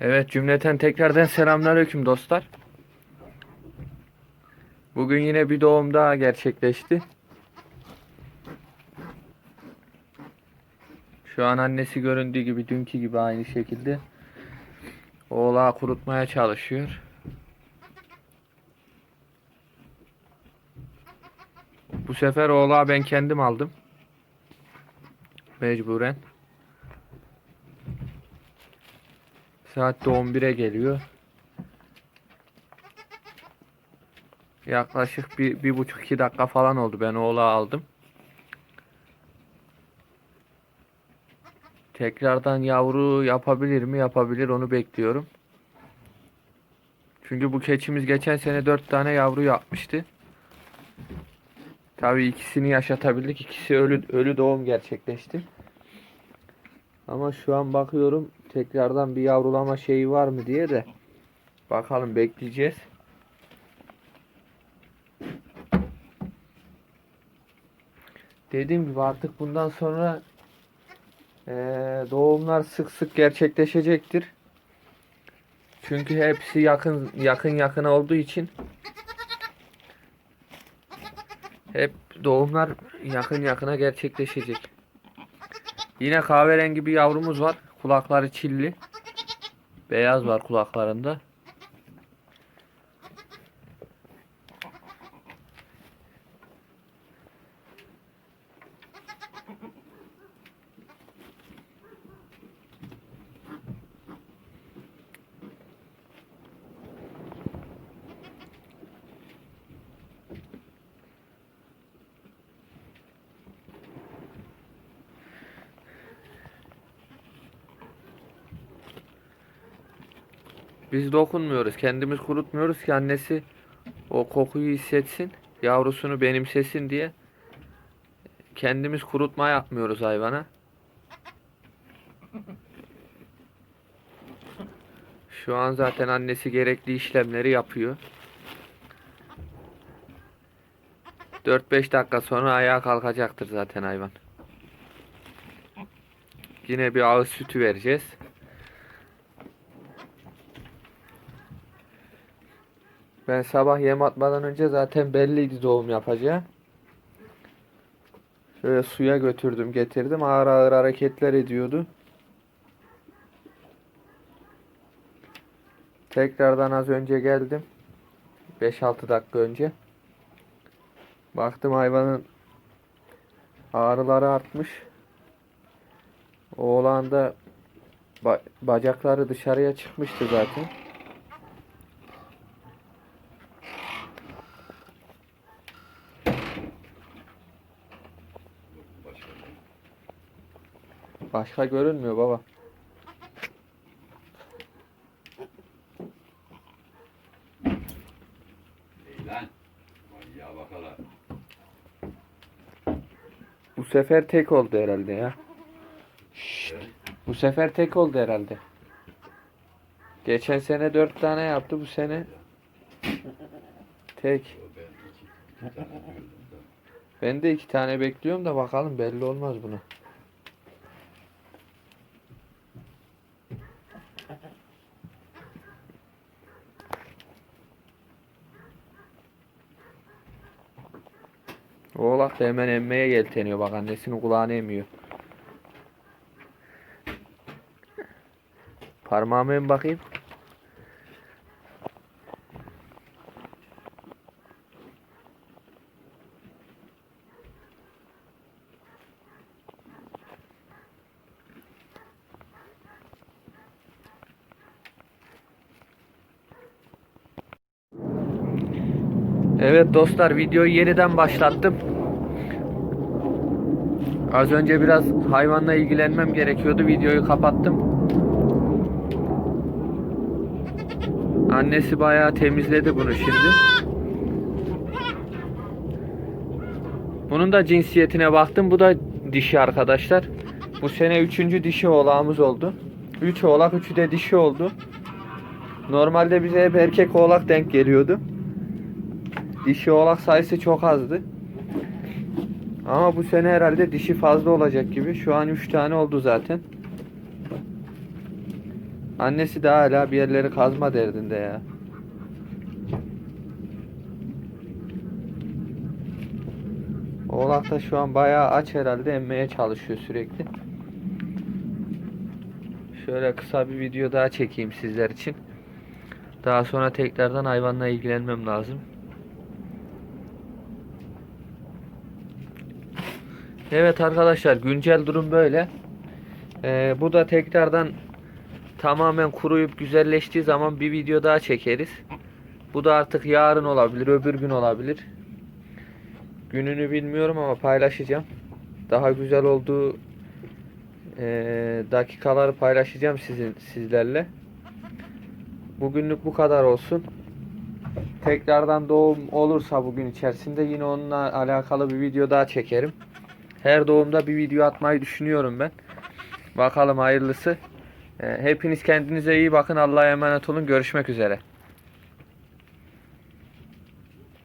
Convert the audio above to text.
Evet cümleten tekrardan selamünaleyküm dostlar. Bugün yine bir doğum daha gerçekleşti. Şu an annesi göründüğü gibi dünkü gibi aynı şekilde oğlağı kurutmaya çalışıyor. Bu sefer oğlağı ben kendim aldım. Mecburen. Saat de 11'e geliyor. Yaklaşık bir, bir buçuk iki dakika falan oldu ben oğlağı aldım. Tekrardan yavru yapabilir mi? Yapabilir onu bekliyorum. Çünkü bu keçimiz geçen sene dört tane yavru yapmıştı. Tabii ikisini yaşatabildik. İkisi ölü ölü doğum gerçekleşti. Ama şu an bakıyorum tekrardan bir yavrulama şeyi var mı diye de bakalım bekleyeceğiz. Dediğim gibi artık bundan sonra eee, doğumlar sık sık gerçekleşecektir. Çünkü hepsi yakın yakın yakına olduğu için hep doğumlar yakın yakına gerçekleşecek. Yine kahverengi bir yavrumuz var. Kulakları çilli. Beyaz var kulaklarında. Biz dokunmuyoruz. Kendimiz kurutmuyoruz ki annesi o kokuyu hissetsin. Yavrusunu benimsesin diye. Kendimiz kurutma yapmıyoruz hayvana. Şu an zaten annesi gerekli işlemleri yapıyor. 4-5 dakika sonra ayağa kalkacaktır zaten hayvan. Yine bir ağız sütü vereceğiz. Ben sabah yem atmadan önce zaten belliydi doğum yapacağı. Şöyle suya götürdüm getirdim ağır ağır hareketler ediyordu. Tekrardan az önce geldim. 5-6 dakika önce. Baktım hayvanın ağrıları artmış. Oğlan da ba- bacakları dışarıya çıkmıştı zaten. Başka görünmüyor baba. Lan. Bu sefer tek oldu herhalde ya. Bu sefer tek oldu herhalde. Geçen sene dört tane yaptı bu sene tek. Ben de iki tane bekliyorum da bakalım belli olmaz buna. Oğlak da hemen emmeye yelteniyor bak annesinin kulağını emiyor. Parmağımı em bakayım. Evet dostlar videoyu yeniden başlattım. Az önce biraz hayvanla ilgilenmem gerekiyordu. Videoyu kapattım. Annesi bayağı temizledi bunu şimdi. Bunun da cinsiyetine baktım. Bu da dişi arkadaşlar. Bu sene üçüncü dişi oğlağımız oldu. Üç oğlak, üçü de dişi oldu. Normalde bize hep erkek oğlak denk geliyordu. Dişi oğlak sayısı çok azdı. Ama bu sene herhalde dişi fazla olacak gibi. Şu an 3 tane oldu zaten. Annesi de hala bir yerleri kazma derdinde ya. Oğlak da şu an bayağı aç herhalde emmeye çalışıyor sürekli. Şöyle kısa bir video daha çekeyim sizler için. Daha sonra tekrardan hayvanla ilgilenmem lazım. Evet arkadaşlar güncel durum böyle. Ee, bu da tekrardan tamamen kuruyup güzelleştiği zaman bir video daha çekeriz. Bu da artık yarın olabilir, öbür gün olabilir. Gününü bilmiyorum ama paylaşacağım. Daha güzel olduğu eee, dakikaları paylaşacağım sizin sizlerle. Bugünlük bu kadar olsun. Tekrardan doğum olursa bugün içerisinde yine onunla alakalı bir video daha çekerim. Her doğumda bir video atmayı düşünüyorum ben. Bakalım hayırlısı. Eee, hepiniz kendinize iyi bakın. Allah'a emanet olun. Görüşmek üzere.